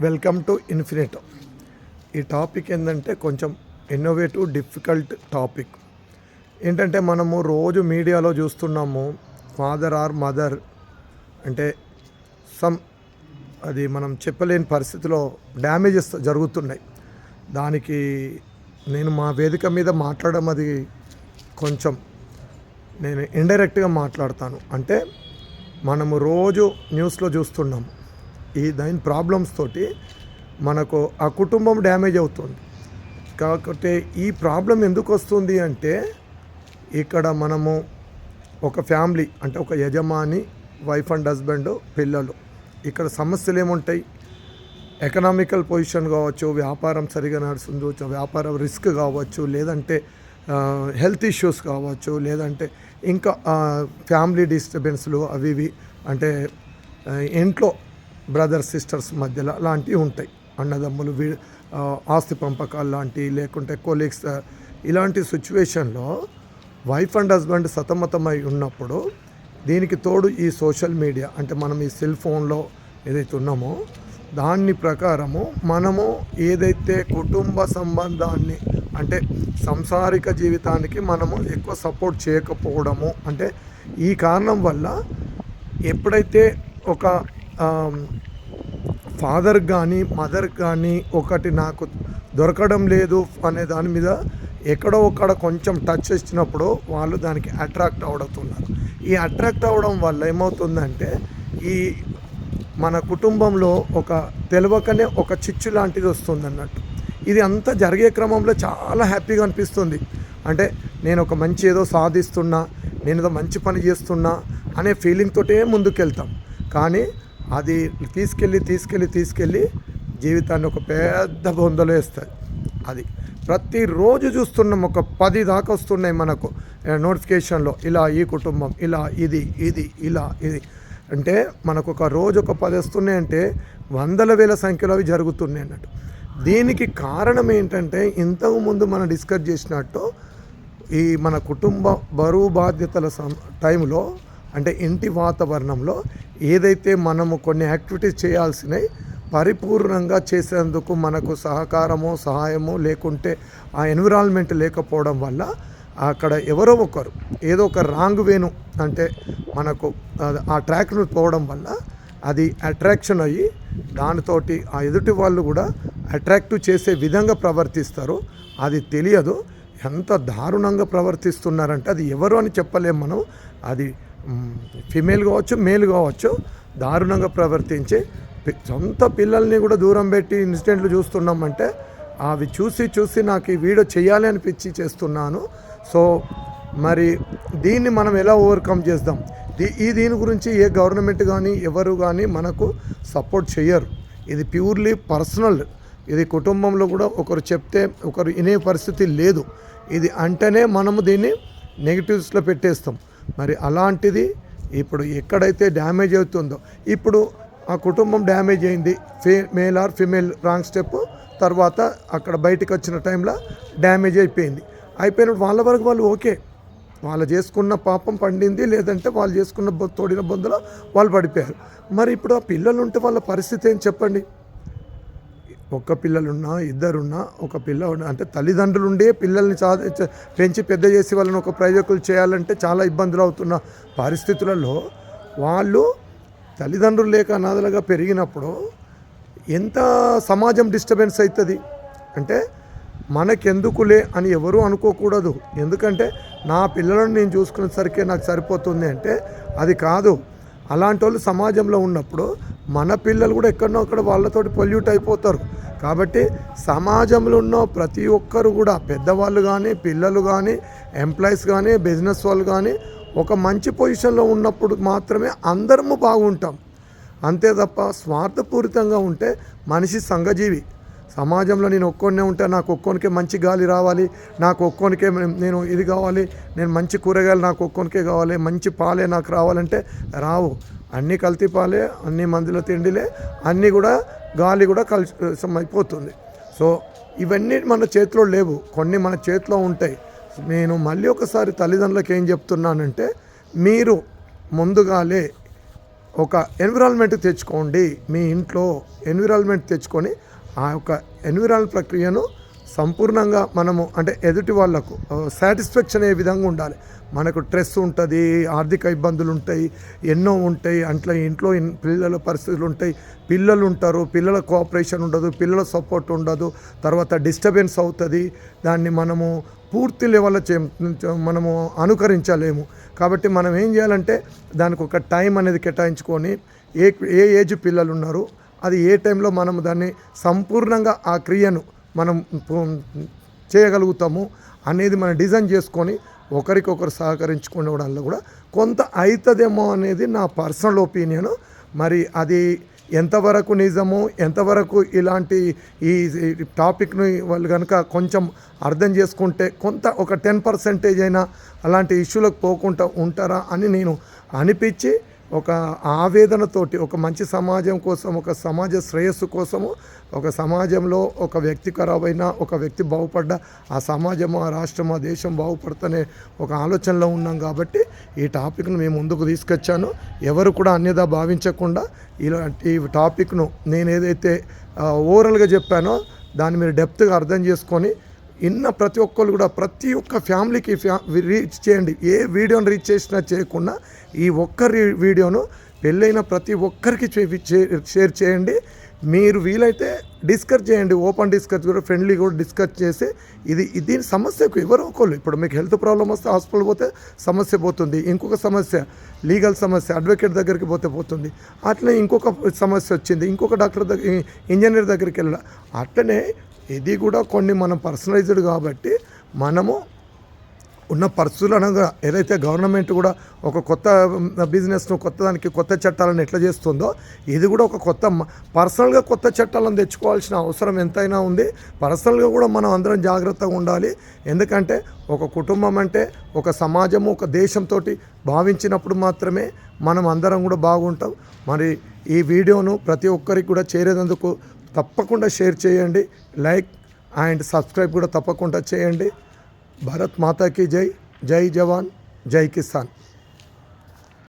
Welcome to infinite. ఈ topic ఏంటంటే కొంచెం ఇన్నోవేటివ్ డిఫికల్ట్ టాపిక్ ఏంటంటే మనము రోజు మీడియాలో చూస్తున్నాము ఫాదర్ ఆర్ మదర్ అంటే సమ్ అది మనం చెప్పలేని పరిస్థితిలో డ్యామేజెస్ జరుగుతున్నాయి. దానికి నేను మా వేదిక మీద మాట్లాడడం అది కొంచెం నేను ఇండైరెక్ట్గా మాట్లాడతాను. అంటే మనము రోజు న్యూస్లో చూస్తున్నాము. ఈ దాని ప్రాబ్లమ్స్ తోటి మనకు ఆ కుటుంబం డ్యామేజ్ అవుతుంది. కాకపోతే ఈ ప్రాబ్లం ఎందుకు వస్తుంది అంటే ఇక్కడ మనము ఒక ఫ్యామిలీ అంటే ఒక యజమాని వైఫ్ అండ్ హస్బెండ్ పిల్లలు. ఇక్కడ సమస్యలు ఏముంటాయి? ఎకనామికల్ పొజిషన్ కావచ్చు వ్యాపారం సరిగా నడుస్తుంది వ్యాపారం రిస్క్ కావచ్చు లేదంటే హెల్త్ ఇష్యూస్ కావచ్చు లేదంటే ఇంకా ఫ్యామిలీ డిస్టర్బెన్స్లు అవి ఇవి. అంటే ఇంట్లో బ్రదర్స్ సిస్టర్స్ మధ్యలో లాంటివి ఉంటాయి. అన్నదమ్ములు వీ ఆస్తి పంపకాలు లాంటివి లేకుంటే కొలీగ్స్ ఇలాంటి సిచ్యువేషన్లో వైఫ్ అండ్ హస్బెండ్ సతమతమై ఉన్నప్పుడు దీనికి తోడు ఈ సోషల్ మీడియా అంటే మనం ఈ సెల్ ఫోన్లో ఏదైతే ఉన్నామో దాన్ని ప్రకారము మనము ఏదైతే కుటుంబ సంబంధాన్ని అంటే సంసారిక జీవితానికి మనము ఎక్కువ సపోర్ట్ చేయకపోవడము అంటే ఈ కారణం వల్ల ఎప్పుడైతే ఒక ఫాదర్ కానీ మదర్ కానీ ఒకటి నాకు దొరకడం లేదు అనే దాని మీద ఎక్కడో ఒక్కడ కొంచెం టచ్ ఇచ్చినప్పుడు వాళ్ళు దానికి అట్రాక్ట్ అవడుతున్నారు. ఈ అట్రాక్ట్ అవ్వడం వల్ల ఏమవుతుందంటే ఈ మన కుటుంబంలో ఒక తెలవకనే ఒక చిచ్చు లాంటిది వస్తుంది అన్నట్టు ఇది అంతా జరిగే క్రమంలో చాలా హ్యాపీగా అనిపిస్తుంది. అంటే నేను ఒక మంచి ఏదో సాధిస్తున్నా నేను ఏదో మంచి పని చేస్తున్నా అనే ఫీలింగ్ తోటే ముందుకెళ్తాం. కానీ అది తీసుకెళ్ళి తీసుకెళ్ళి తీసుకెళ్ళి జీవితాన్ని ఒక పెద్ద బొందలో వేస్తుంది అది ప్రతిరోజు చూస్తున్నాం ఒక పది దాకా వస్తున్నాయి మనకు. నోటిఫికేషన్లో ఇలా ఈ కుటుంబం ఇలా ఇది ఇది ఇలా ఇది. అంటే మనకు ఒక రోజు ఒక పది వస్తున్నాయి అంటే వందల వేల సంఖ్యలో అవి జరుగుతున్నాయి అన్నట్టు. దీనికి కారణం ఏంటంటే ఇంతకు ముందు మనం డిస్కస్ చేసినట్టు ఈ మన కుటుంబ బరువు బాధ్యతల టైంలో అంటే ఇంటి వాతావరణంలో ఏదైతే మనము కొన్ని యాక్టివిటీస్ చేయాల్సినవి పరిపూర్ణంగా చేసేందుకు మనకు సహకారము సహాయము లేకుంటే ఆ ఎన్విరాన్మెంట్ లేకపోవడం వల్ల అక్కడ ఎవరో ఒకరు ఏదో ఒక రాంగ్ వేను అంటే మనకు ఆ- ట్రాక్ను పోవడం వల్ల అది అట్రాక్షన్ అయ్యి దానితోటి ఆ ఎదుటి వాళ్ళు కూడా అట్రాక్టివ్ చేసే విధంగా ప్రవర్తిస్తారు. అది తెలియదు. ఎంత దారుణంగా ప్రవర్తిస్తున్నారంటే అది ఎవరు అని చెప్పలేం మనం. అది ఫిమేల్ కావచ్చు మేల్ కావచ్చు దారుణంగా ప్రవర్తించి సొంత పిల్లల్ని కూడా దూరం పెట్టి ఇన్సిడెంట్లు చూస్తున్నామంటే అవి చూసి చూసి నాకు ఈ వీడియో చేయాలి అనిపించి చేస్తున్నాను. సో మరి దీన్ని మనం ఎలా ఓవర్కమ్ చేద్దాం? దీ ఈ దీని గురించి ఏ గవర్నమెంట్ కానీ ఎవరు కానీ మనకు సపోర్ట్ చేయరు ఇది ప్యూర్లీ పర్సనల్. ఇది కుటుంబంలో కూడా ఒకరు చెప్తే ఒకరు వినే పరిస్థితి లేదు. ఇది అంటేనే మనము దీన్ని నెగిటివ్స్లో పెట్టేస్తాం. మరి అలాంటిది ఇప్పుడు ఎక్కడైతే డ్యామేజ్ అవుతుందో ఇప్పుడు ఆ కుటుంబం డ్యామేజ్ అయింది female or female wrong step తర్వాత అక్కడ బయటకు వచ్చిన టైంలో డ్యామేజ్ అయిపోయింది. అయిపోయినప్పుడు వాళ్ళ వరకు వాళ్ళు ఓకే. వాళ్ళు చేసుకున్న పాపం పండింది లేదంటే వాళ్ళు చేసుకున్న తోడిన బొందులో వాళ్ళు పడిపోయారు. మరి ఇప్పుడు ఆ పిల్లలు ఉంటే వాళ్ళ పరిస్థితి ఏం చెప్పండి? ఒక్క పిల్లలున్నా ఇద్దరున్నా ఒక పిల్ల అంటే తల్లిదండ్రులు ఉండే పిల్లల్ని సాధ పెంచి పెద్ద చేసి వాళ్ళని ఒక ప్రయోజకులు చేయాలంటే చాలా ఇబ్బందులు అవుతున్న పరిస్థితులలో వాళ్ళు తల్లిదండ్రులు లేక అనాథలుగా పెరిగినప్పుడు ఎంత సమాజం డిస్టర్బెన్స్ అవుతుంది అంటే మనకెందుకులే అని ఎవరూ అనుకోకూడదు. ఎందుకంటే నా పిల్లలను నేను చూసుకునేసరికి నాకు సరిపోతుంది అంటే అది కాదు. అలాంటి వాళ్ళు సమాజంలో ఉన్నప్పుడు మన పిల్లలు కూడా ఎక్కడనో అక్కడ వాళ్ళతోటి పొల్యూట్ అయిపోతారు. కాబట్టి సమాజంలో ఉన్న ప్రతి ఒక్కరు కూడా పెద్దవాళ్ళు కానీ పిల్లలు కానీ ఎంప్లాయీస్ కానీ బిజినెస్ వాళ్ళు కానీ ఒక మంచి పొజిషన్లో ఉన్నప్పుడు మాత్రమే అందరము బాగుంటాం. అంతే తప్ప స్వార్థపూరితంగా ఉంటే మనిషి సంఘజీవి. సమాజంలో నేను ఒక్కొన్నే ఉంటే నాకు ఒక్కొనికే మంచి గాలి రావాలి నాకు ఒక్కొనికే నేను ఇది కావాలి నేను మంచి కూరగాయలు నాకు ఒక్కొనికే కావాలి మంచి పాలే నాకు రావాలంటే రావు. అన్నీ కల్తీ పాలే అన్ని మందుల తిండిలే అన్నీ కూడా గాలి కూడా కలుషితం అయిపోతుంది సో ఇవన్నీ మన చేతిలో లేవు. కొన్ని మన చేతిలో ఉంటాయి. నేను మళ్ళీ ఒకసారి తల్లిదండ్రులకు ఏం చెప్తున్నానంటే మీరు ముందుగాలే ఒక ఎన్విరాన్మెంట్ తెచ్చుకోండి. మీ ఇంట్లో ఎన్విరాన్మెంట్ తెచ్చుకొని ఆ యొక్క ఎన్విరాల్ ప్రక్రియను సంపూర్ణంగా మనము అంటే ఎదుటి వాళ్ళకు సాటిస్ఫాక్షన్ అయ్యే విధంగా ఉండాలి. మనకు స్ట్రెస్ ఉంటుంది ఆర్థిక ఇబ్బందులు ఉంటాయి ఎన్నో ఉంటాయి. అట్లా ఇంట్లో పిల్లల పరిస్థితులు ఉంటాయి. పిల్లలు ఉంటారు పిల్లల కోఆపరేషన్ ఉండదు పిల్లల సపోర్ట్ ఉండదు. తర్వాత డిస్టర్బెన్స్ అవుతుంది. దాన్ని మనము పూర్తి లెవెల్లో చే మనము అనుకరించలేము. కాబట్టి మనం ఏం చేయాలంటే దానికి ఒక టైం అనేది కేటాయించుకొని ఏ ఏ ఏజ్ పిల్లలు ఉన్నారు అది ఏ టైంలో మనం దాన్ని సంపూర్ణంగా ఆ క్రియను మనం చేయగలుగుతాము అనేది మనం డిజైన్ చేసుకొని ఒకరికొకరు సహకరించుకునే కూడా కొంత అవుతుందేమో అనేది నా పర్సనల్ ఒపీనియను. మరి అది ఎంతవరకు నిజము ఎంతవరకు ఇలాంటి ఈ ఈ టాపిక్ని వాళ్ళు కనుక కొంచెం అర్థం చేసుకుంటే కొంత ఒక టెన్ పర్సెంటేజ్ అయినా అలాంటి ఇష్యూలకు పోకుండా ఉంటారా అని నేను అనిపించి ఒక ఆవేదనతోటి ఒక మంచి సమాజం కోసం ఒక సమాజ శ్రేయస్సు కోసము ఒక సమాజంలో ఒక వ్యక్తి ఖరాబైనా ఒక వ్యక్తి బాగుపడ్డ ఆ సమాజం ఆ రాష్ట్రం ఆ దేశం బాగుపడతనే ఒక ఆలోచనలో ఉన్నాం కాబట్టి ఈ టాపిక్ను మేము ముందుకు తీసుకొచ్చాను. ఎవరు కూడా అన్యదా భావించకుండా ఇలాంటి టాపిక్ను నేను ఏదైతే ఓవరాల్గా చెప్పానో దాన్ని మీరు డెప్త్గా అర్థం చేసుకొని ఇన్న ప్రతి ఒక్కరు కూడా ప్రతి ఒక్క ఫ్యామిలీకి ఫ్యా రీచ్ చేయండి. ఏ వీడియోని రీచ్ చేసినా చేయకుండా ఈ ఒక్కరి వీడియోను పెళ్ళైన ప్రతి ఒక్కరికి చే- షేర్ చేయండి. మీరు వీలైతే డిస్కస్ చేయండి. ఓపెన్ డిస్కస్ కూడా ఫ్రెండ్లీ కూడా డిస్కస్ చేసి ఇది దీని సమస్యకు ఎవరో ఒకళ్ళు. ఇప్పుడు మీకు హెల్త్ ప్రాబ్లం వస్తే హాస్పిటల్ పోతే సమస్య పోతుంది. ఇంకొక సమస్య లీగల్ సమస్య అడ్వకేట్ దగ్గరికి పోతే పోతుంది. అట్లనే ఇంకొక సమస్య వచ్చింది. ఇంకొక డాక్టర్ దగ్గర ఇంజనీర్ దగ్గరికి వెళ్ళాలి అట్లనే ఇది కూడా కొన్ని మనం పర్సనలైజ్డ్ కాబట్టి మనము ఉన్న పరిస్థితులు అనగా ఏదైతే గవర్నమెంట్ కూడా ఒక కొత్త బిజినెస్ను కొత్త దానికి కొత్త చట్టాలను ఎట్లా చేస్తుందో ఇది కూడా ఒక కొత్త పర్సనల్గా కొత్త చట్టాలను తెచ్చుకోవాల్సిన అవసరం ఎంతైనా ఉంది. పర్సనల్గా కూడా మనం అందరం జాగ్రత్తగా ఉండాలి. ఎందుకంటే ఒక కుటుంబం అంటే ఒక సమాజము ఒక దేశంతో భావించినప్పుడు మాత్రమే మనం అందరం కూడా బాగుంటాం. మరి ఈ వీడియోను ప్రతి ఒక్కరికి కూడా చేరేందుకు తప్పకుండా షేర్ చేయండి లైక్ అండ్ సబ్స్క్రైబ్ కూడా తప్పకుండా చేయండి. భారత్ మాతాకి జై జై జవాన్ జై కిసాన్.